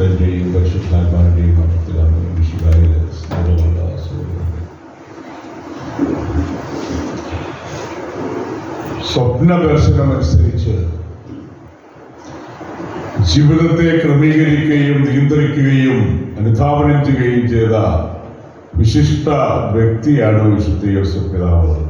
പുത്രന്റെയും പരിശുദ്ധാത്മാവിന്റെയും മഠത്തിലാണ് വിഷുവായ സ്നേഹമുള്ള സ്വപ്ന ദർശനമനുസരിച്ച് ജീവിതത്തെ ക്രമീകരിക്കുകയും നിയന്ത്രിക്കുകയും അനുധാവനം ചെയ്യുകയും ചെയ്ത വിശിഷ്ട വ്യക്തിയാണ് വിശുദ്ധ യോസഫ് പിതാവ്.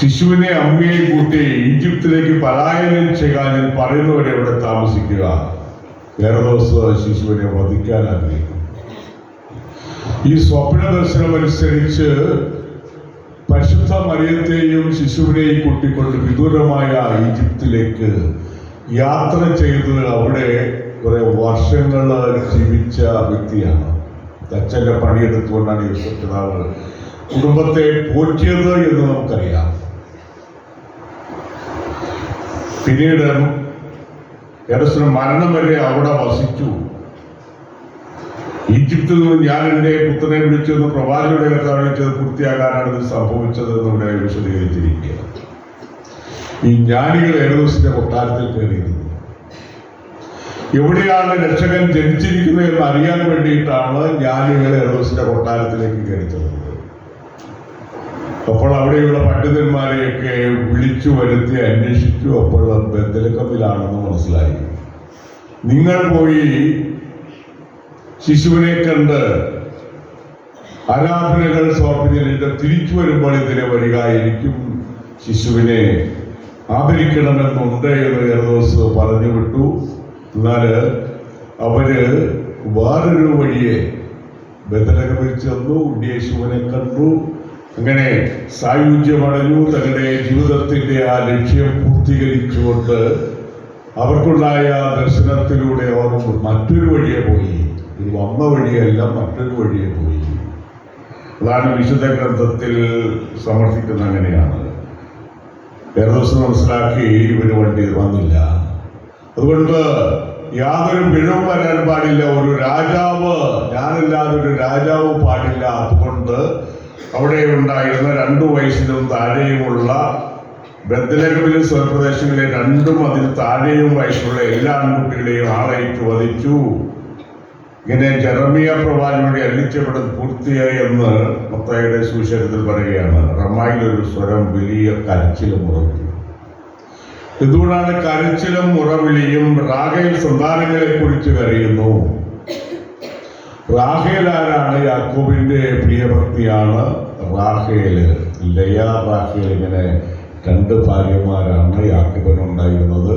ശിശുവിനെ അമ്മയെ കൂട്ടി ഈജിപ്തിലേക്ക് പലായനം ചെയ്യാൻ പറയുന്നവരെ അവിടെ താമസിക്കുക. വേറെ ദിവസം ശിശുവിനെ വധിക്കാൻ ആഗ്രഹിക്കും ഈ സ്വപ്ന ദർശനം അനുസരിച്ച് പരിശുദ്ധ മറിയത്തെയും ശിശുവിനെയും കൂട്ടിക്കൊണ്ട് വിദൂരമായ ഈജിപ്തിലേക്ക് യാത്ര ചെയ്ത് അവിടെ കുറെ വർഷങ്ങൾ ജീവിച്ച വ്യക്തിയാണ്. അച്ഛന്റെ പണിയെടുത്തുകൊണ്ടാണ് യൂസഫ് പിതാവ് കുടുംബത്തെ പോറ്റിയത് എന്ന് നമുക്കറിയാം. പിന്നീട് ഏകദേശം മരണം വരെ അവിടെ വസിച്ചു. ഈജിപ്തിൽ നിന്ന് ഞാൻ എന്റെ പുത്രനെ വിളിച്ചെന്ന് പ്രവാചകരുടെ കഥാവിളിച്ചത് പൂർത്തിയാക്കാനാണ് ഇത് സംഭവിച്ചത് എന്നിവിടെ വിശദീകരിച്ചിരിക്കുക. ഈ ജ്ഞാനികൾ ഏകദേശത്തിന്റെ കൊട്ടാരത്തിൽ കയറിയിരുന്നു. എവിടെയാണ് രക്ഷകൻ ജനിച്ചിരിക്കുന്നത് എന്ന് അറിയാൻ വേണ്ടിയിട്ടാണ് ജ്ഞാനികൾ ഏകദേശത്തിന്റെ കൊട്ടാരത്തിലേക്ക് കയറിച്ചത്. അപ്പോൾ അവിടെയുള്ള പണ്ഡിതന്മാരെയൊക്കെ വിളിച്ചു വരുത്തി അന്വേഷിച്ചു അപ്പോൾ ബദലക്കമ്മിലാണെന്ന് മനസ്സിലായി. നിങ്ങൾ പോയി ശിശുവിനെ കണ്ട് ആരാധനകൾ സമർപ്പിച്ചിട്ട് തിരിച്ചു വരുമ്പോൾ ഇതിനെ വരിക എനിക്കും ശിശുവിനെ ആദരിക്കണമെന്നുണ്ട് എന്ന് ഏറോസ് പറഞ്ഞു വിട്ടു. എന്നാൽ അവർ വേറൊരു വഴിയെ ബദലകമിൽ ചെന്നു ഉണ്ണിയേശുവിനെ കണ്ടു. അങ്ങനെ സായുജ്യമടഞ്ഞു തങ്ങളുടെ ജീവിതത്തിന്റെ ആ ലക്ഷ്യം പൂർത്തീകരിച്ചുകൊണ്ട് അവർക്കുണ്ടായ ദർശനത്തിലൂടെ അവർ മറ്റൊരു വഴിയെ പോയി. ഇത് വന്ന വഴിയല്ല മറ്റൊരു വഴിയെ പോയി. അതാണ് വിശുദ്ധ ഗ്രന്ഥത്തിൽ സമർത്ഥിക്കുന്ന അങ്ങനെയാണ്. വേറെ ദിവസം മനസ്സിലാക്കി ഇവർ വണ്ടി വന്നില്ല. അതുകൊണ്ട് യാതൊരു പിഴവും വരാൻ പാടില്ല. ഒരു രാജാവ് ഞാനില്ലാതെ ഒരു രാജാവ് പാടില്ല. അതുകൊണ്ട് അവിടെ ഉണ്ടായിരുന്ന രണ്ടു വയസ്സിലും താഴെയുമുള്ള ബദലകമിലും സ്വപ്രദേശങ്ങളിലെ രണ്ടും അതിന് താഴെയും വയസ്സുള്ള എല്ലാ ആൺകുട്ടികളെയും ആളയച്ചു വധിച്ചു. ഇങ്ങനെ ജെറമിയ പ്രവാചകരുടെ അല്ലിച്ചപ്പെടും പൂർത്തിയായി എന്ന് മത്തായിയുടെ സുവിശേഷത്തിൽ പറയുകയാണ്. റമായിലൊരു സ്വരം വലിയ കരച്ചിലും മുറവിളി എന്തുകൊണ്ടാണ് കരച്ചിലും മുറവിളിയും? റാഗയിൽ സന്താനങ്ങളെ കുറിച്ച് കരയുന്നു. റാഹേൽ ആരാണ് യാക്കോബിന്റെ പ്രിയഭക്തിയാണ് റാഹേൽ ലയ റാഹേൽ ഇങ്ങനെ രണ്ട് ഭാര്യമാരാണ് യാക്കോബിനുണ്ടായിരുന്നത്.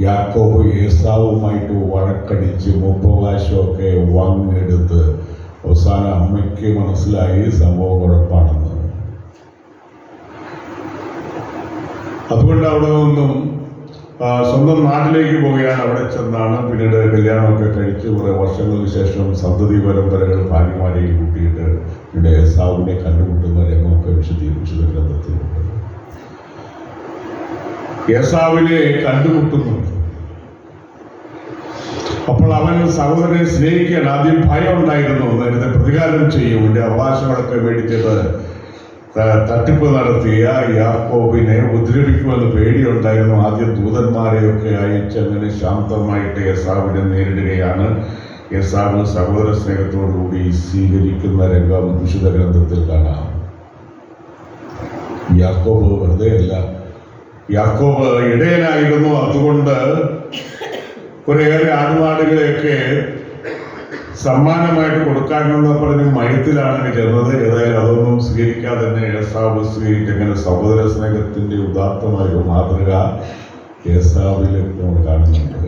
യാക്കോബ് ഏസാവുമായിട്ട് വഴക്കടിച്ച് മുപ്പവാശമൊക്കെ വാങ്ങിയെടുത്ത് അവസാനം അമ്മയ്ക്ക് മനസ്സിലായി സംഭവം കുഴപ്പമാണെന്ന് അതുകൊണ്ട് അവിടെ നിന്നും സ്വന്തം നാട്ടിലേക്ക് പോവുകയാണ് അവിടെ ചെന്നാണ്. പിന്നീട് കല്യാണമൊക്കെ കഴിച്ച് കുറെ വർഷങ്ങൾക്ക് ശേഷം സന്തതി പരമ്പരകൾ ഭാര്യമാരെയും കൂട്ടിയിട്ട് ഇവിടെ സാവിനെ കണ്ടുമുട്ടുന്ന രംഗമൊക്കെ വിശദീകരിച്ചത് ഗ്രന്ഥത്തിലുണ്ട്. യേസാവിനെ കണ്ടുമുട്ടുന്നുണ്ട്. അപ്പോൾ അവൻ സഹോദരനെ സ്നേഹിക്കാൻ ആദ്യം ഭയം ഉണ്ടായിരുന്നു നേരത്തെ പ്രതികാരം ചെയ്യും. എന്റെ അവകാശങ്ങളൊക്കെ മേടിച്ചത് തട്ടിപ്പ് നടത്തിയ യാക്കോബിനെ ഉപദ്രവിക്കുമെന്ന് പേടിയുണ്ടായിരുന്നു. ആദ്യം ദൂതന്മാരെയൊക്കെ അയച്ച് അങ്ങനെ ശാന്തമായിട്ട് യസാവിനെ നേരിടുകയാണ്. യസാവ് സഹോദര സ്നേഹത്തോടുകൂടി സ്വീകരിക്കുന്ന രംഗം വിശുദ്ധ ഗ്രന്ഥത്തിൽ കാണാം. യാക്കോബ് വെറുതെ അല്ല. യാക്കോബ് ഇടയനായിരുന്നു. അതുകൊണ്ട് കുറേയേറെ ആടുമാടുകളെയൊക്കെ സമ്മാനമായിട്ട് കൊടുക്കാമെന്ന് പറഞ്ഞ മയത്തിലാണ് ചെന്നത്. ഏതായാലും അതൊന്നും സ്വീകരിക്കാതെ തന്നെ ഏസാവ് സ്വീകരിച്ച് അങ്ങനെ സഹോദര സ്നേഹത്തിന്റെ ഉദാത്തമായ ഒരു മാതൃക ഏസാവിലേക്ക് നമ്മൾ കാണുന്നുണ്ട്.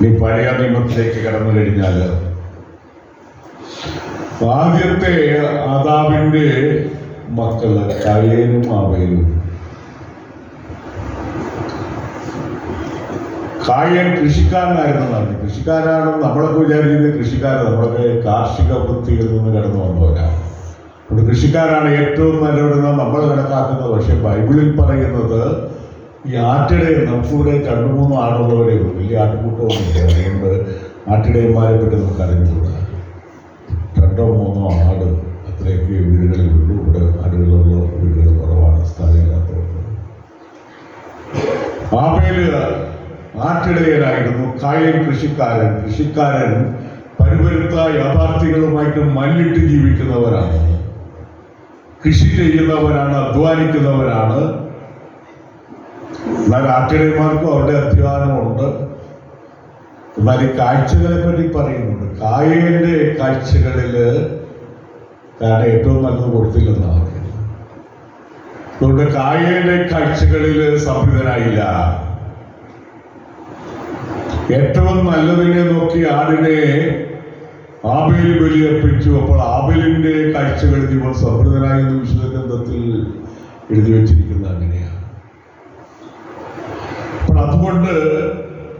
ഇനി പഴയ നിയമത്തിലേക്ക് കടന്നു കഴിഞ്ഞാൽ ആദ്യത്തെ ആദാവിന്റെ മക്കൾ കയനും ആവേനും കായൻ പറഞ്ഞു കൃഷിക്കാരാണ് നമ്മളൊക്കെ വിചാരിക്കുന്നത് കൃഷിക്കാരൻ നമ്മളൊക്കെ കാർഷിക വൃത്തിയിൽ നിന്ന് കടന്നു വന്നവരാണ് അതുകൊണ്ട് കൃഷിക്കാരാണ് ഏറ്റവും നല്ലവരെന്ന് നമ്മൾ കണക്കാക്കുന്നത്. പക്ഷെ ബൈബിളിൽ പറയുന്നത് ഈ ആട്ടിടെ നമുക്കിവിടെ രണ്ടു മൂന്ന് ആളുള്ളവരെ ഉള്ളൂ. വലിയ ആട്ടുകൂട്ടമൊന്നുമില്ല. അതുകൊണ്ട് ആട്ടിടയന്മാരെ പറ്റി നമുക്ക് അറിഞ്ഞുകൂടാ. രണ്ടോ മൂന്നോ ആട് അത്രയൊക്കെ വീടുകളിലുള്ളൂ. ഇവിടെ ആടുകളുള്ള വീടുകൾ കുറവാണ്. സ്ഥലമില്ലാത്തതുകൊണ്ട്. ആബേൽ ആട്ടിടയനായിരുന്നു കായൽ കൃഷിക്കാരൻ. കൃഷിക്കാരൻ പരുപരുത്ത യാഥാർത്ഥ്യങ്ങളുമായിട്ട് മല്ലിട്ട് ജീവിക്കുന്നവരാണ്. കൃഷി ചെയ്യുന്നവരാണ് അധ്വാനിക്കുന്നവരാണ്. എന്നാൽ ആട്ടിടയന്മാർക്കും അവരുടെ അധ്വാനമുണ്ട്. എന്നാൽ ഈ കാഴ്ചകളെ പറ്റി പറയുന്നുണ്ട്. കായലിന്റെ കാഴ്ചകളിൽ കാരണം ഏറ്റവും നല്ലത് കൊടുത്തില്ലെന്നാണ്. അതുകൊണ്ട് കായലിന്റെ കാഴ്ചകളിൽ സംവിധാനായില്ല ഏറ്റവും നല്ലതിനെ നോക്കി ആടിനെ ആബേൽ ബലിയർപ്പിച്ചു. അപ്പോൾ ആബേലിന്റെ കാഴ്ചകൾ ഇവർ സമൃദ്ധനായ വിശുദ്ധ ഗ്രന്ഥത്തിൽ എഴുതി വെച്ചിരിക്കുന്നത് അങ്ങനെയാണ്. അപ്പോൾ അതുകൊണ്ട്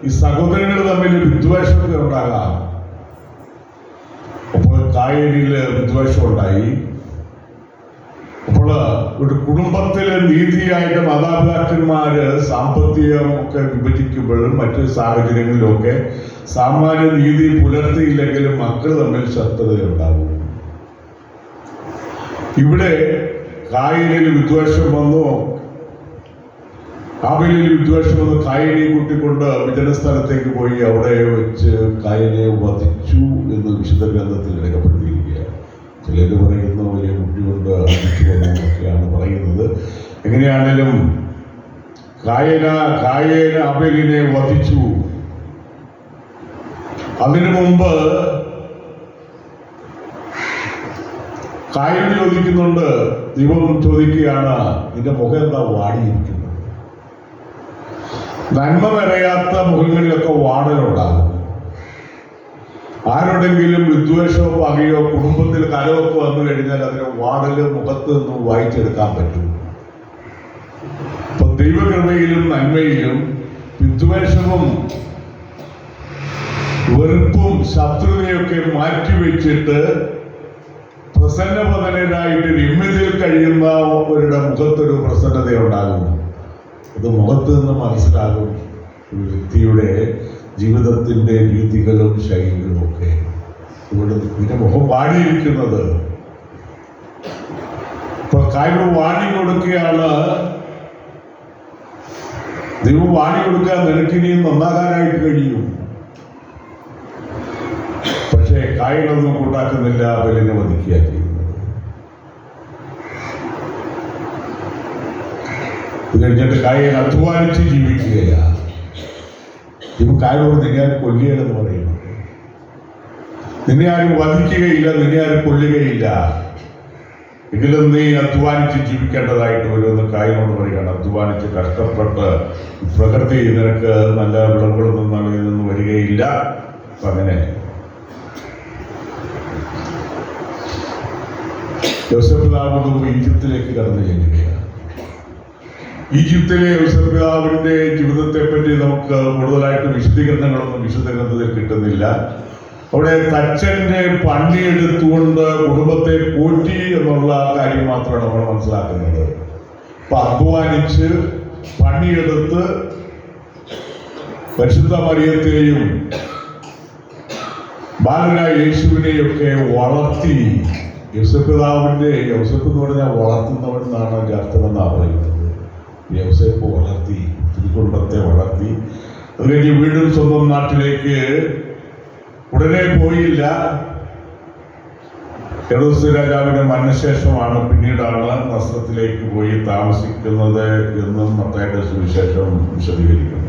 ഈ സഹോദരങ്ങൾ തമ്മിൽ വിദ്വേഷമൊക്കെ ഉണ്ടാകാം. അപ്പോൾ കായലിൽ വിദ്വേഷം ഉണ്ടായി ഒരു കുടുംബത്തിലെ നീതിയായിട്ട് മാതാപിതാക്കന്മാര് സാമ്പത്തികം ഒക്കെ വിഭജിക്കുമ്പോഴും മറ്റു സാഹചര്യങ്ങളിലൊക്കെ സാമാന്യ നീതി പുലർത്തിയില്ലെങ്കിലും മക്കൾ തമ്മിൽ ശത്രുതയുണ്ടാകും ഇവിടെ കായലിൽ വിദ്വേഷം വന്നു. കാബലിൽ വിദ്വേഷം വന്ന് കായനെ കൂട്ടിക്കൊണ്ട് വിജന സ്ഥലത്തേക്ക് പോയി അവിടെ വെച്ച് കായനെ വധിച്ചു എന്ന് വിശുദ്ധ ഗ്രന്ഥത്തിൽ രേഖപ്പെടുത്തിയിരിക്കുകയാണ് ചിലര് പറയുന്നു വലിയ അടിച്ചു എന്നൊക്കെയാണ് പറയുന്നത്. എങ്ങനെയാണേലും കായന കായേന അബലിനെ വധിച്ചു. അതിനു മുമ്പ് കായൽ ചോദിക്കുന്നുണ്ട് ദൈവം ചോദിക്കുകയാണ് നിന്റെ മുഖം എന്താ വാടിയിരിക്കുന്നത്? നന്മ നിറയാത്ത മുഖങ്ങളിലൊക്കെ വാടലുണ്ടാകും ആരോടെങ്കിലും വിദ്വേഷമോ പകയോ കുടുംബത്തിൽ കലവൊക്കെ വന്നു കഴിഞ്ഞാൽ അതിന് വാടൽ മുഖത്ത് നിന്ന് വായിച്ചെടുക്കാൻ പറ്റും. അപ്പൊ ദൈവകൃപയിലും നന്മയിലും വിദ്വേഷവും വെറുപ്പും ശത്രുതയൊക്കെ മാറ്റിവെച്ചിട്ട് പ്രസന്നവദനായിട്ട് രമ്യതയിൽ കഴിയുന്നവരുടെ മുഖത്തൊരു പ്രസന്നത ഉണ്ടാകുന്നു അത് മുഖത്ത് നിന്ന് മനസ്സിലാകും വ്യക്തിയുടെ ജീവിതത്തിന്റെ രീതികളും ശൈലികളും ഒക്കെ. ഇവിടെ പിന്നെ മുഖം വാടിയിരിക്കുന്നത്. ഇപ്പൊ കാര്യം വാണി കൊടുക്കുകയാണ്. ദൈവം വാണി കൊടുക്കാൻ നിനക്കിനിയും നന്നാകാനായിട്ട് കഴിയും. പക്ഷേ കായലൊന്നും കൂട്ടാക്കുന്നില്ല വലിയ വധിക്കുക ചെയ്യുന്നത്. ഇത് കഴിഞ്ഞിട്ട് കായൽ അധ്വാനിച്ച് ജീവിക്കുകയാണ് ഇവ കായലോട് നിന്നെ ആരും കൊല്ലുകയെന്ന് പറയുന്നു നിന്നെ ആരും വധിക്കുകയില്ല നിന്നെ ആരും കൊല്ലുകയില്ല. എങ്കിലും നീ അധ്വാനിച്ച് ജീവിക്കേണ്ടതായിട്ട് വരുമെന്ന് കായലോട് പറയുകയാണ്. അധ്വാനിച്ച് കഷ്ടപ്പെട്ട് പ്രകൃതി നിനക്ക് നല്ല വിളവുകളൊന്നും നൽകുന്നു വരികയില്ല. അപ്പൊ അങ്ങനെ. ജോസഫ് പിതാവ് ഈജിപ്തിലേക്ക് കടന്നു ചെല്ലുകയാണ്. ഈജിപ്തിലെ യോസഫ് പിതാവിന്റെ ജീവിതത്തെ പറ്റി നമുക്ക് കൂടുതലായിട്ട് വിശദീകരണങ്ങളൊന്നും വിശുദ്ധ ഗ്രന്ഥത്തിൽ കിട്ടുന്നില്ല. അവിടെ തച്ചന്റെ പണിയെടുത്തുകൊണ്ട് കുടുംബത്തെ പോറ്റി എന്നുള്ള കാര്യം മാത്രമാണ് നമ്മൾ മനസ്സിലാക്കുന്നത്. അപ്പൊ അധ്വാനിച്ച് പണിയെടുത്ത് പരിശുദ്ധ മറിയത്തെയും ബാലനായ യേശുവിനെയൊക്കെ വളർത്തി യോസഫ് പിതാവിന്റെ യോസഫ് എന്ന് പറഞ്ഞാൽ വളർത്തുന്നവൻ എന്നാണ് പറയുന്നത്. യോസഫ് വളർത്തി തിരുക്കുണ്ടത്തെ വളർത്തി. അതുകഴിഞ്ഞ് വീണ്ടും സ്വന്തം നാട്ടിലേക്ക് ഉടനെ പോയില്ല. ഹെറോസ് രാജാവിന്റെ മരണശേഷമാണ് പിന്നീടാണ് നസ്രത്തിലേക്ക് പോയി താമസിക്കുന്നത് എന്നും മത്തായുടെ സുവിശേഷം വിശദീകരിക്കുന്നു.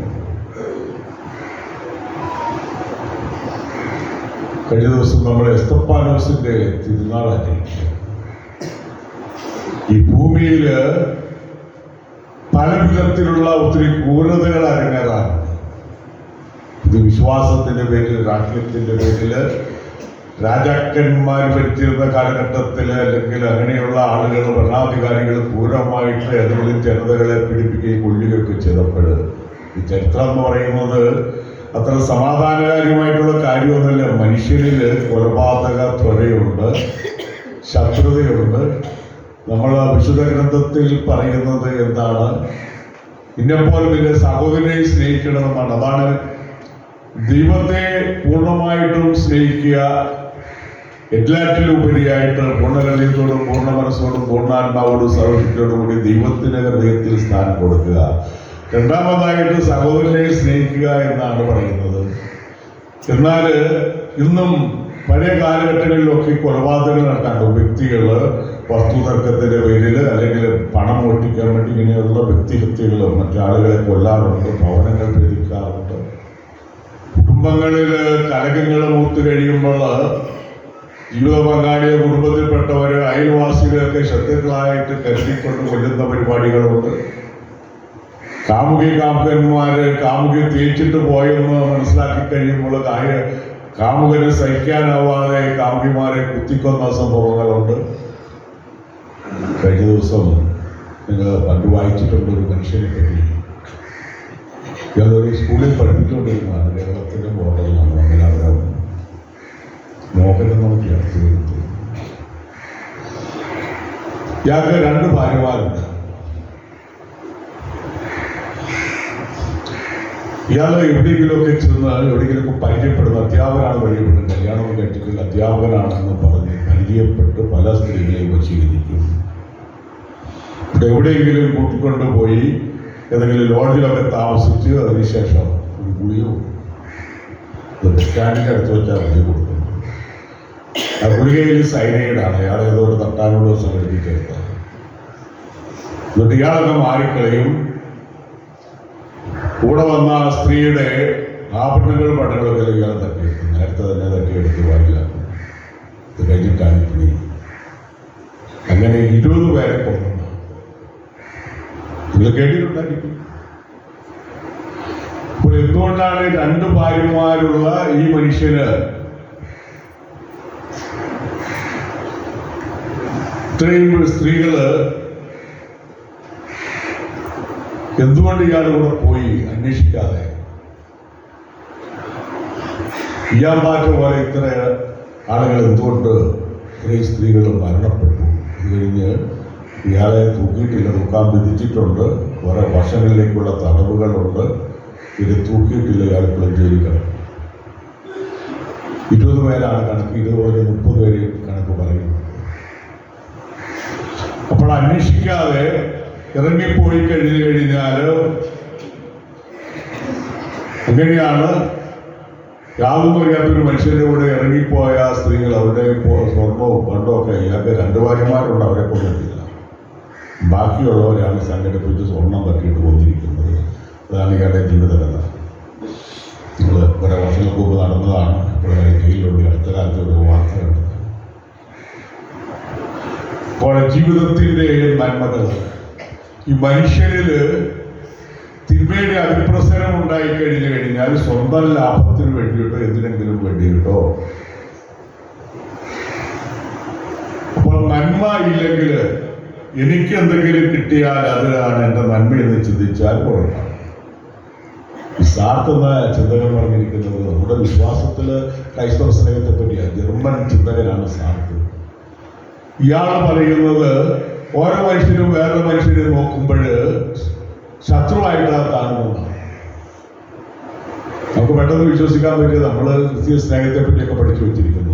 കഴിഞ്ഞ ദിവസം നമ്മൾ എസ്തപ്പാനോസിന്റെ തിരുനാൾ ആചരിക്കുക ഈ ഭൂമിയിൽ പല വിധത്തിലുള്ള ഒത്തിരി ക്രൂരതകൾ അരങ്ങേറാണ് ഇത് വിശ്വാസത്തിന്റെ പേരിൽ രാഷ്ട്രീയത്തിന്റെ പേരിൽ രാജാക്കന്മാർ ഭരിച്ചിരുന്ന കാലഘട്ടത്തിൽ അല്ലെങ്കിൽ അങ്ങനെയുള്ള ആളുകൾ ഭരണാധികാരികൾ ക്രൂരമായിട്ട് ഏതെങ്കിലും ജനതകളെ പീഡിപ്പിക്കുകയും കൊല്ലുകയൊക്കെ ചെയ്തപ്പോൾ ഈ ചരിത്രം എന്ന് പറയുന്നത് അത്ര സമാധാനകാരിയുമായിട്ടുള്ള കാര്യമൊന്നുമല്ല. മനുഷ്യരിൽ കൊലപാതക ത്വരയുണ്ട് ശത്രുതയുണ്ട് നമ്മൾ വിശുദ്ധ ഗ്രന്ഥത്തിൽ പറയുന്നത് എന്താണ്? ഇന്നെപ്പോലെ നിന്റെ സഹോദരനെ സ്നേഹിക്കണമെന്നാണ് അതാണ് ദൈവത്തെ പൂർണമായിട്ടും സ്നേഹിക്കുക എല്ലാറ്റിലും ഉപരിയായിട്ട് പൂർണഹൃദയത്തോടും പൂർണ മനസ്സോടും പൂർണാത്മാവോടും സർവശക്തിയോടും കൂടി ദൈവത്തിന്റെ ഹൃദയത്തിൽ സ്ഥാനം കൊടുക്കുക. രണ്ടാമതായിട്ട് സഹോദരനെ സ്നേഹിക്കുക എന്നാണ് പറയുന്നത്. എന്നാൽ ഇന്നും പഴയ കാലഘട്ടങ്ങളിലൊക്കെ കൊലപാതകങ്ങൾ നടക്കാറുണ്ട്. വ്യക്തികൾ വസ്തുതർക്കത്തിന്റെ പേരിൽ അല്ലെങ്കിൽ പണം മോഷ്ടിക്കാൻ വേണ്ടി ഇങ്ങനെയുള്ള വ്യക്തിഹത്യകളും മറ്റാളുകളെ കൊല്ലാറുണ്ട് ഭവനങ്ങൾ ഭേദിക്കാറുണ്ട്. കുടുംബങ്ങളിൽ കലകങ്ങൾ മൂത്ത് കഴിയുമ്പോൾ ജീവിത പങ്കാളിയെ കുടുംബത്തിൽപ്പെട്ടവർ അയൽവാസികളൊക്കെ ശത്രുക്കളായിട്ട് കരുതിക്കൊണ്ട് കൊല്ലുന്ന പരിപാടികളുണ്ട്. കാമുകി കാമുകന്മാര് കാമുകി തേച്ചിട്ട് പോയെന്ന് മനസ്സിലാക്കി കഴിയുമ്പോൾ കാര്യ കാമുകന് സഹിക്കാനാവാതെ കാമുകിമാരെ കുത്തിക്കൊന്ന സംഭവങ്ങളുണ്ട്. കഴിഞ്ഞ ദിവസം നിങ്ങൾ പണ്ട് വായിച്ചിട്ടുണ്ട് ഒരു മനുഷ്യനെ പറ്റി. ഞങ്ങളൊരു സ്കൂളിൽ പഠിപ്പിച്ചുകൊണ്ടിരുന്നതാണ് കേരളത്തിന്റെ മോഡലാണ് അവരെ മോഹനം നമുക്ക് ചേർത്ത് വരുന്നത് ഇയാൾക്ക് രണ്ട് ഭാര്യമാരുണ്ട്. ഇയാൾ എവിടെയെങ്കിലുമൊക്കെ ചെന്ന് എവിടെയെങ്കിലുമൊക്കെ പരിചയപ്പെടുന്ന അധ്യാപകനാണ് പരിചയപ്പെടുന്നത് കല്യാണം കഴിച്ചിട്ടില്ല അധ്യാപകനാണെന്ന് പറഞ്ഞ് പരിചയപ്പെട്ട് പല സ്ത്രീകളെയും വശീകരിക്കും എവിടെയെങ്കിലും കൂട്ടിക്കൊണ്ട് പോയി ഏതെങ്കിലും ലോഡ്ജിലൊക്കെ താമസിച്ച് അതിനുശേഷം ഒരു ബസ് സ്റ്റാൻഡിന്റെ അടുത്ത് വെച്ചാൽ ഗുളിക കൊടുക്കുന്നത് ആ ഗുളികയിൽ സൈനൈഡാണ് അയാൾ ഏതോ ഒരു തട്ടാനോട് സംഘടിപ്പിച്ചെടുത്തത് എന്നിട്ട് ഇയാളൊക്കെ മാറിക്കളയും. കൂടെ വന്ന ആ സ്ത്രീയുടെ ആഭരണങ്ങൾ പടങ്ങളൊക്കെ ഇയാൾ തട്ടിയെടുത്തു നേരത്തെ തന്നെ തട്ടിയെടുത്ത് വായിലാക്കും ഇത് കഴിഞ്ഞിട്ടാണ് അങ്ങനെ ഇരുപത് പേരെ കൊന്നു. നിങ്ങൾ കേട്ടിട്ടുണ്ടായിരിക്കും. അപ്പോൾ എന്തുകൊണ്ടാണ് രണ്ട് ഭാര്യമാരുള്ള ഈ മനുഷ്യന് ഇത്രയും സ്ത്രീകൾ എന്തുകൊണ്ട് ഇയാൾ കൂടെ പോയി അന്വേഷിക്കാതെ? ഇയാൾ മാറ്റം പോലെ ഇത്ര ആളുകൾ എന്തുകൊണ്ട് ഇത്രയും സ്ത്രീകൾ മരണപ്പെട്ടു? കഴിഞ്ഞ് ഇയാളെ തൂക്കിയിട്ടില്ല തൂക്കാൻ വിധിച്ചിട്ടുണ്ട്. കുറെ വർഷങ്ങളിലേക്കുള്ള തടവുകളുണ്ട്. ഇത് തൂക്കിയിട്ടില്ല ഇയാൾ ഇപ്പോഴും ജയിലിക്കണം ഇരുപത് പേരാണ് കണക്ക് ഇതുപോലെ മുപ്പത് പേര് കണക്ക് പറയുന്നു അപ്പോൾ അന്വേഷിക്കാതെ ഇറങ്ങിപ്പോയി കഴിഞ്ഞു കഴിഞ്ഞാൽ എങ്ങനെയാണ്? യാതൊന്നും അറിയാത്തൊരു മനുഷ്യന്റെ കൂടെ ഇറങ്ങിപ്പോയ സ്ത്രീകൾ അവരുടെ സ്വർണവും പണ്ടവും ഒക്കെ ഇയാൾക്ക് രണ്ട് ഭാര്യമാരുണ്ട് അവരെ കൊണ്ടിട്ടില്ല ബാക്കിയുള്ളവരാണ് സംഘടിപ്പിച്ച് സ്വർണം തട്ടിയിട്ട് കൊന്നിരിക്കുന്നത് അതാണ് ഇയാളുടെ ജീവിതകഥ നിങ്ങൾ കുറെ വർഷങ്ങൾക്ക് മുമ്പ് നടന്നതാണ്. ഇവിടെ ജയിലിലുള്ള അടുത്ത കാലത്ത് ഒരു വാർത്ത കണ്ടത് അപ്പോൾ ജീവിതത്തിന്റെ നന്മകൾ. ഈ മനുഷ്യരിൽ തിന്മയുടെ അതിപ്രസരം ഉണ്ടായി കഴിഞ്ഞു കഴിഞ്ഞാൽ സ്വന്തം ലാഭത്തിന് വേണ്ടിയിട്ടോ എന്തിനെങ്കിലും വേണ്ടിയിട്ടോ. അപ്പോൾ നന്മ ഇല്ലെങ്കിൽ എനിക്ക് എന്തെങ്കിലും കിട്ടിയാൽ അതിലാണ് എന്റെ നന്മ എന്ന് ചിന്തിച്ചാൽ കുഴപ്പമില്ല ഈ സാർത്ത് എന്ന ചിന്തകൻ പറഞ്ഞിരിക്കുന്നത് നമ്മുടെ വിശ്വാസത്തിൽ ക്രൈസ്തവ സ്നേഹത്തെ പറ്റിയാണ് ജർമ്മൻ ചിന്തകനാണ് സാർത്ത് ഇയാൾ പറയുന്നത് ഓരോ മനുഷ്യരും വേറെ മനുഷ്യരെ നോക്കുമ്പോൾ ശത്രുവായിട്ടാണ് കാണുന്നതാണ് നമുക്ക് പെട്ടെന്ന് വിശ്വസിക്കാൻ പറ്റിയത് നമ്മൾ ക്രിസ്തീയ സ്നേഹത്തെ പറ്റിയൊക്കെ പഠിച്ചു വെച്ചിരിക്കുന്നതാണ്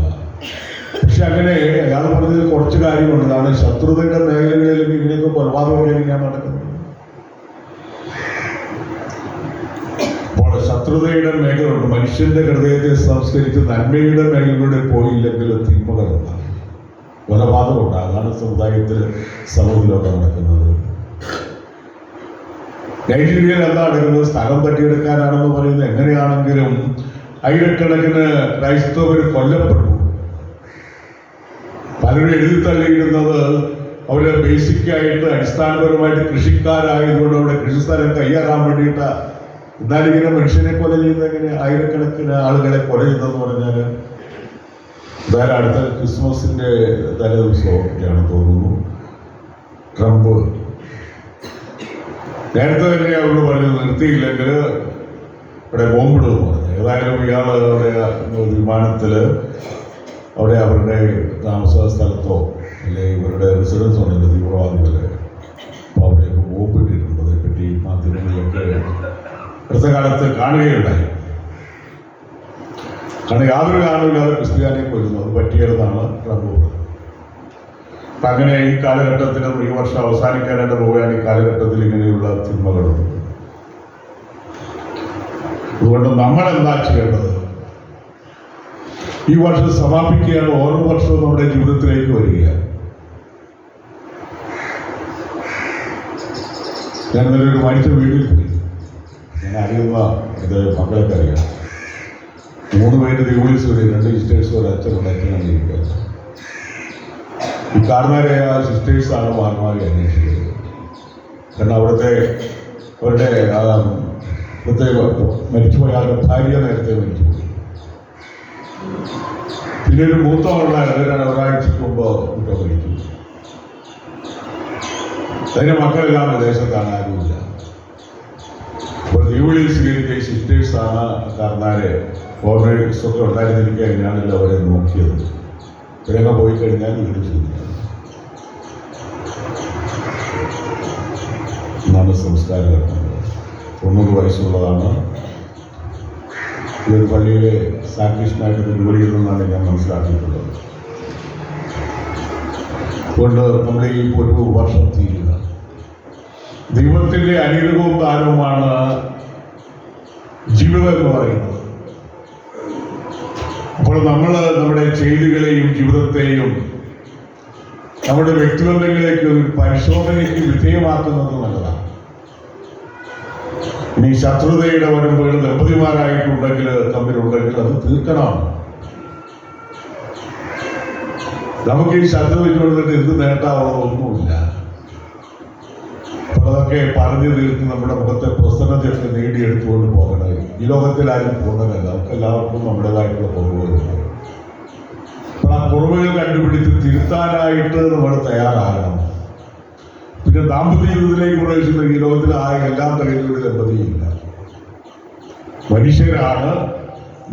പക്ഷെ അങ്ങനെ അയാൾ പറഞ്ഞതിൽ കുറച്ച് കാര്യമുണ്ട്. അതാണ് ശത്രുതയുടെ മേഖലകളിലും ഇങ്ങനെയൊക്കെ കൊലപാതകം ഞാൻ നടക്കുന്നത്. അപ്പോൾ ശത്രുതയുടെ മേഖലയുണ്ട് മനുഷ്യന്റെ ഹൃദയത്തെ സംസ്കരിച്ച് നന്മയുടെ മേഖലകളിലൂടെ പോയില്ലെങ്കിൽ തിന്മകളുണ്ടാകും കൊലപാതകമുണ്ട് അതാണ് സമുദായത്തിൽ സമൂഹത്തിലൊക്കെ നടക്കുന്നത്. നൈജീരിയയിൽ എന്താ നടക്കുന്നത്? സ്ഥലം തട്ടിയെടുക്കാനാണെന്ന് പറയുന്നത് എങ്ങനെയാണെങ്കിലും ആയിരക്കണക്കിന് ക്രൈസ്തവർ കൊല്ലപ്പെട്ടു. പലരും എഴുതി തള്ളിയിടുന്നത് അവർ ബേസിക് ആയിട്ട് അടിസ്ഥാനപരമായിട്ട് കൃഷിക്കാരായതുകൊണ്ട് അവിടെ കൃഷിസ്ഥലം കയ്യേറാൻ വേണ്ടിയിട്ട് എന്നാലും ഇങ്ങനെ മനുഷ്യനെ കൊല ചെയ്യുന്നത് എങ്ങനെ? ആയിരക്കണക്കിന് ആളുകളെ കൊല ചെയ്തെന്ന് പറഞ്ഞാൽ എന്തായാലും അടുത്ത ക്രിസ്മസിന്റെ തലേദിവസമൊക്കെയാണ് തോന്നുന്നു. ട്രംപ് നേരത്തെ തന്നെ അവരോട് പറഞ്ഞു നിർത്തിയില്ലെങ്കിൽ ഇവിടെ ബോംബിടുമെന്ന് പറഞ്ഞു. ഏതായാലും ഇയാൾ വിമാനത്തിൽ അവിടെ അവരുടെ താമസ സ്ഥലത്തോ അല്ലെങ്കിൽ ഇവരുടെ റെസിഡൻസ് ഉണ്ടെങ്കിൽ തീവ്രവാദികളെ അപ്പോൾ അവിടെയൊക്കെ ബോംബിട്ടിട്ടുണ്ട് അതേപ്പറ്റി മാധ്യമങ്ങളിലൊക്കെ അടുത്ത കാലത്ത് കാണുകയുണ്ടായി. കാരണം യാതൊരു കാരണമില്ലാതെ ക്രിസ്ത്യാനിയെ കൊല്ലുന്നു. അത് പറ്റിയതാണ് ട്രംപ് പറഞ്ഞത്. അങ്ങനെ ഈ കാലഘട്ടത്തിന് ഈ വർഷം അവസാനിക്കാനായിട്ട് പോവുകയാണ് ഈ കാലഘട്ടത്തിൽ ഇങ്ങനെയുള്ള തിന്മകളുണ്ട് അതുകൊണ്ട് നമ്മൾ എന്താ ചെയ്യേണ്ടത്? ഈ വർഷം സമാപിക്കുകയാണ് ഓരോ വർഷവും നമ്മുടെ ജീവിതത്തിലേക്ക് വരിക ഞാൻ ഒരു മരിച്ച വീട്ടിൽ പോയി. ഞാൻ അറിയുന്ന ഇത് മക്കളൊക്കെ അറിയാം മൂന്ന് പേര് ദേവീസ് വരെ രണ്ട് സിസ്റ്റേഴ്സ് ഒരു അച്ഛനുണ്ട് അച്ഛനാണ് ഇരിക്കുന്നത് ഈ കാണുന്നവരെ ആ സിസ്റ്റേഴ്സാണ് മാർമാരെ അന്വേഷിക്കുന്നത്. കാരണം അവിടുത്തെ അവരുടെ പ്രത്യേക മരിച്ചുപോയ ആളുടെ ഭാര്യ നേരത്തെ മരിച്ചുപോയി പിന്നെ ഒരു മൂത്തമുണ്ടായിരുന്നു ഒരാഴ്ച മുമ്പ് കുറ്റ മരിച്ചു അതിന്റെ മക്കളെല്ലാം വിദേശത്താണ് ആരുമില്ല. അപ്പോൾ സ്വീകരിച്ച സിസ്റ്റേഴ്സ് സിസ്റ്റേഴ്സാണ് കാരണാരെ ഫോറിനേഴ്സ് ഒക്കെ ഉണ്ടായിരുന്നിരിക്കാൻ ഞാനല്ലോ അവരെ നോക്കിയത്. ഇവരൊക്കെ പോയി കഴിഞ്ഞാൽ വീട് ചോദിക്കും. എന്നാണ് സംസ്കാരം തൊണ്ണൂറ് വയസ്സുള്ളതാണ് ഈ ഒരു പള്ളിയിലെ സാക്രിസ്റ്റിനായിട്ട് ജോലി ഞാൻ മനസ്സിലാക്കിയിട്ടുള്ളത്. അതുകൊണ്ട് നമ്മുടെ ഈ ഒരു വർഷം തീരുക. ദൈവത്തിന്റെ അനുഗ്രഹവും ദാനവുമാണ് ജീവിതം എന്ന് പറയുന്നത്. അപ്പോൾ നമ്മൾ നമ്മുടെ ചെയ്തികളെയും ജീവിതത്തെയും നമ്മുടെ വ്യക്തിബന്ധങ്ങളിലേക്ക് ഒരു പരിശോധനയ്ക്ക് വിധേയമാക്കുന്നത് നല്ലതാണ്. ഇനി ശത്രുതയുടെ വരുമ്പോൾ ദമ്പതിമാരായിട്ടുണ്ടെങ്കിൽ തമ്മിലുണ്ടെങ്കിൽ അത് തീർക്കണം. നമുക്ക് ഈ ശത്രു വെച്ചുകൊണ്ടിട്ട് എന്ത് ഒന്നുമില്ല. അതൊക്കെ പറഞ്ഞു തീർത്ത് നമ്മുടെ മുഖത്തെ പ്രസന്നതയൊക്കെ നേടിയെടുത്തുകൊണ്ട് പോകണം. ഈ ലോകത്തിൽ ആരും പൂർണമല്ല നമുക്ക് എല്ലാവർക്കും നമ്മുടേതായിട്ടുള്ള കുറവുകളുണ്ട്. അപ്പോൾ ആ കുറവുകൾ കണ്ടുപിടിച്ച് തിരുത്താനായിട്ട് നമ്മൾ തയ്യാറാകണം. പിന്നെ ദാമ്പത്യ ജീവിതത്തിലേക്ക് പ്രവേശിക്കുന്ന ഈ ലോകത്തിൽ ആ എല്ലാ കഴിയുന്ന ദമ്പതിയില്ല. മനുഷ്യരാണ്.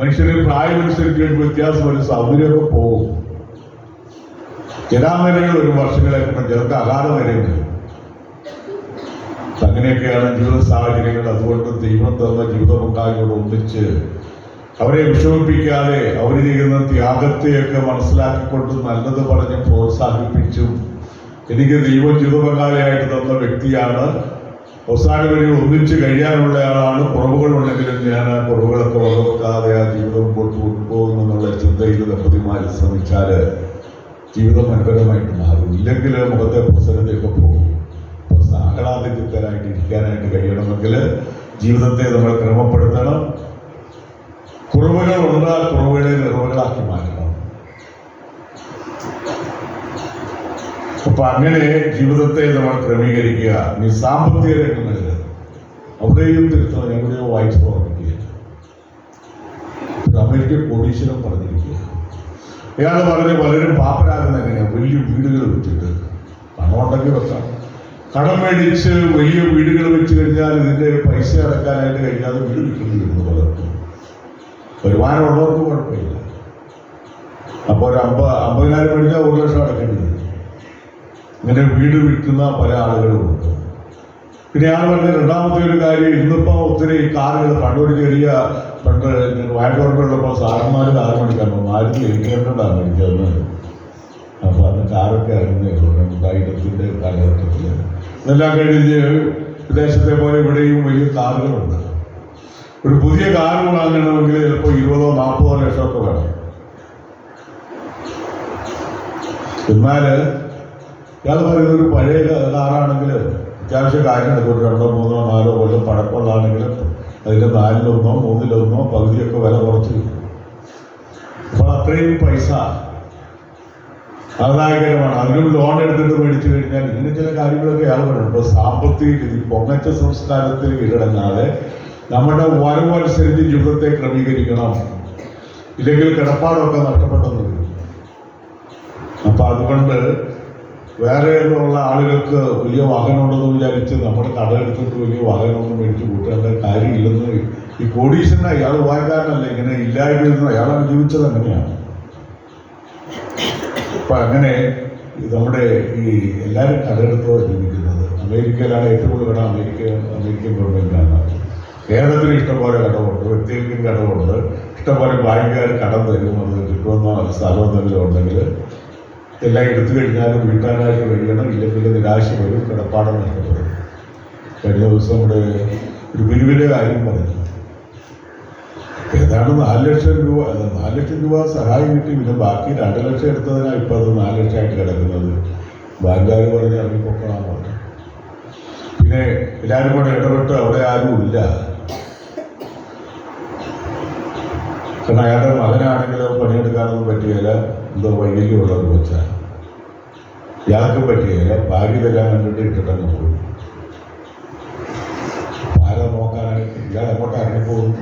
മനുഷ്യരെ പ്രായമനുസരിച്ച് വ്യത്യാസം ഒരു സൗകര്യമൊക്കെ പോകും. ജനാമരകൾ ഒരു വർഷങ്ങളെ കൊണ്ട് ചിലർക്ക് അകാല വരും അങ്ങനെയൊക്കെയാണ് ജീവിത സാഹചര്യങ്ങൾ. അതുകൊണ്ട് ദൈവം തന്ന ജീവിതമുണ്ടാകിയോട് ഒന്നിച്ച് അവരെ വിഷമിപ്പിക്കാതെ അവർ ചെയ്യുന്ന ത്യാഗത്തെയൊക്കെ മനസ്സിലാക്കിക്കൊണ്ട് നല്ലത് പറഞ്ഞ് പ്രോത്സാഹിപ്പിച്ചും എനിക്ക് ദൈവം ജീവിതപങ്കാളിയായിട്ട് തന്ന വ്യക്തിയാണ്. അവസാനം വരെ ഒന്നിച്ച് കഴിയാനുള്ള ആളാണ്. കുറവുകളുണ്ടെങ്കിലും ഞാൻ ആ കുറവുകളൊക്കെ വളർത്താതെ ആ ജീവിതം മുമ്പോട്ട് കൊണ്ടുപോകുമെന്നുള്ള ചിന്തയിൽ ദമ്പതിമാർ ശ്രമിച്ചാൽ ജീവിതം മനോഹരമായിട്ട് മാറും. ഇല്ലെങ്കിൽ മുഖത്തെ പ്രസരതയൊക്കെ പോകും. അപ്പോൾ ഇരിക്കാനായിട്ട് കഴിയണമെങ്കിൽ ജീവിതത്തെ നമ്മൾ ക്രമപ്പെടുത്തണം കുറവുകളുണ്ട് ആ കുറവുകളെ നിറവുകളാക്കി മാറ്റണം അപ്പൊ അങ്ങനെ ജീവിതത്തെ നമ്മൾ ക്രമീകരിക്കുക. ഇനി സാമ്പത്തിക രംഗങ്ങളിൽ അവിടെയും തിരുത്തണം. എവിടെയോ വായിച്ചു പ്രവർത്തിക്കുക അമേരിക്ക കോടീശ്വരം പറഞ്ഞിരിക്കുക ഇയാൾ വളരെ പലരും പാപ്പരാകുന്ന എങ്ങനെയാ? വലിയ വീടുകൾ വെച്ചിട്ട്. പണം ഉണ്ടെങ്കിൽ വെക്കാം. കടം മേടിച്ച് വലിയ വീടുകൾ വെച്ച് കഴിഞ്ഞാൽ ഇതിന്റെ പൈസ അടക്കാനായിട്ട് കഴിയാതെ വീട് വിൽക്കേണ്ടി പലർക്കും വരുമാനമുള്ളവർക്ക് കുഴപ്പമില്ല. അപ്പോൾ ഒരു അമ്പ അമ്പതിനായിരം മേടിച്ചാൽ ഒരു ലക്ഷം അടക്കേണ്ടി വരും. ഇങ്ങനെ വീട് വിൽക്കുന്ന പല ആളുകളുമുണ്ട് പിന്നെ ഞാൻ പറഞ്ഞ രണ്ടാമത്തെ ഒരു കാര്യം ഇന്നിപ്പോ ഒത്തിരി കാറുകൾ പണ്ടൊരു ചെറിയ പണ്ട് വയറ്റോട്ടുള്ളപ്പോൾ സാറന്മാർ കാറ് മേടിക്കാൻ പോകും. ആയിരത്തി എഴുന്നൂറ്റാണ് മേടിച്ചതെന്ന് അപ്പൊ അന്ന് കാറൊക്കെ ഇറങ്ങുന്നേ ഉള്ളൂ രണ്ടായിരത്തിന്റെ കാലഘട്ടത്തിൽ ഇതെല്ലാം കഴിഞ്ഞ് വിദേശത്തെ പോലെ ഇവിടെയും വലിയ കാറുകളുണ്ട്. ഒരു പുതിയ കാർ വാങ്ങണമെങ്കിൽ ചിലപ്പോൾ ഇരുപതോ നാൽപ്പതോ ലക്ഷമൊക്കെ വേണം. എന്നാൽ ഇയാൾ പറയുന്ന ഒരു പഴയ കാറാണെങ്കിൽ അത്യാവശ്യം കാര്യം ഒരു രണ്ടോ മൂന്നോ നാലോ കൊല്ലം പഴക്കമുള്ളതാണെങ്കിൽ അതിന്റെ നാലിലൊന്നോ മൂന്നിലൊന്നോ പകുതിയൊക്കെ വില കുറച്ച് അപ്പോൾ അത്രയും പൈസ അതായകരമാണ് അതിനും ലോൺ എടുത്തിട്ട് മേടിച്ചു കഴിഞ്ഞാൽ ഇങ്ങനെ ചില കാര്യങ്ങളൊക്കെ ഇയാൾ പറയുന്നത് ഇപ്പോൾ സാമ്പത്തിക രീതി പൊങ്ങച്ച സംസ്കാരത്തിൽ കീഴടങ്ങാതെ നമ്മുടെ വരവനുസരിച്ച് ജീവിതത്തെ ക്രമീകരിക്കണം. ഇല്ലെങ്കിൽ കിടപ്പാടൊക്കെ നഷ്ടപ്പെട്ടെന്ന് അപ്പൊ അതുകൊണ്ട് വേറെ ഉള്ള ആളുകൾക്ക് വലിയ വാഹനമുണ്ടെന്ന് വിചാരിച്ച് നമ്മുടെ കട എടുത്തിട്ട് വലിയ വാഹനമൊന്നും മേടിച്ച് കൂട്ടേണ്ട കാര്യമില്ലെന്ന് ഈ കോടീശ്വരൻ അയാൾ വായക്കാരനല്ല ഇങ്ങനെ ഇല്ലായിരുന്നു അയാൾ ജീവിച്ചത് അങ്ങനെയാണ്. അപ്പൊ അങ്ങനെ നമ്മുടെ ഈ എല്ലാവരും കടമെടുത്തോ ജീവിക്കുന്നത് അമേരിക്കയിലാണ് ഏറ്റവും കൂടുതൽ കട അമേരിക്ക അമേരിക്കൻ ഗവൺമെന്റിനാണ് കേരളത്തിൽ ഇഷ്ടംപോലെ കടമുണ്ട് വ്യക്തികൾക്കും കടമുണ്ട്. ഇഷ്ടംപോലെ ബാങ്കുകാർ കടം തരും അത് കിട്ടുമെന്ന സ്ഥലം എന്തെങ്കിലും ഉണ്ടെങ്കിൽ എല്ലാം എടുത്തു കഴിഞ്ഞാലും വീട്ടാനായിട്ട് കഴിയണം ഇല്ലെങ്കിൽ നിരാശ വരും കിടപ്പാടം നടക്കുന്നത് കഴിഞ്ഞ ദിവസം നമ്മുടെ ഒരു ഗുരുവിന്റെ കാര്യം പറഞ്ഞു. ഏതാണ്ട് നാല് ലക്ഷം രൂപ നാല് ലക്ഷം രൂപ സഹായം കിട്ടി പിന്നെ ബാക്കി രണ്ട് ലക്ഷം എടുത്തതിനാണ് ഇപ്പം അത് നാല് ലക്ഷമായിട്ട് കിടക്കുന്നത്. ബാങ്കുകാർ പറഞ്ഞ് ഇറങ്ങിപ്പോക്കണം പറഞ്ഞു. പിന്നെ എല്ലാവരും കൂടെ ഇടപെട്ട് അവിടെ ആരും ഇല്ല. കാരണം അയാളുടെ മകനാണെങ്കിലോ പണിയെടുക്കാനൊന്നും പറ്റുകയില്ല. എന്തോ വൈകല്യം ഉള്ളത് കൊച്ചാണ് ഇയാൾക്കും പറ്റിയ ഭാര്യ തരാൻ കണ്ടിട്ട് ഇട്ടിട്ടങ്ങ് പോയി ആരാ നോക്കാനായിട്ട് ഇയാൾ എങ്ങോട്ട് ഇറങ്ങിപ്പോകുന്നു.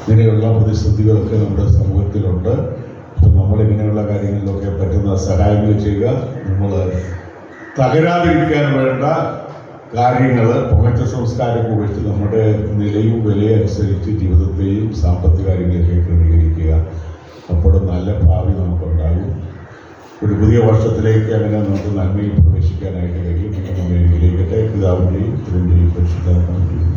ഇങ്ങനെയുള്ള പ്രതിസന്ധികളൊക്കെ നമ്മുടെ സമൂഹത്തിലുണ്ട്. അപ്പം നമ്മൾ ഇങ്ങനെയുള്ള കാര്യങ്ങളിലൊക്കെ പറ്റുന്ന സഹായങ്ങൾ ചെയ്യുക നമ്മൾ തകരാതിരിക്കാൻ വേണ്ട കാര്യങ്ങൾ പുകച്ച സംസ്കാരം കുറിച്ച് നമ്മുടെ നിലയും വിലയും അനുസരിച്ച് ജീവിതത്തെയും സാമ്പത്തിക കാര്യങ്ങളൊക്കെ ക്രമീകരിക്കുക. അപ്പോൾ നല്ല ഭാവി നമുക്കുണ്ടാകും. ഒരു പുതിയ വർഷത്തിലേക്ക് അങ്ങനെ നമുക്ക് നന്മയിൽ പ്രവേശിക്കാനായിട്ട് കഴിയും. നമ്മുടെ അനുഗ്രഹിക്കട്ടെ പിതാവിന്റെയും പുത്രന്റെയും പരിശുദ്ധാത്മാവിന്റെയും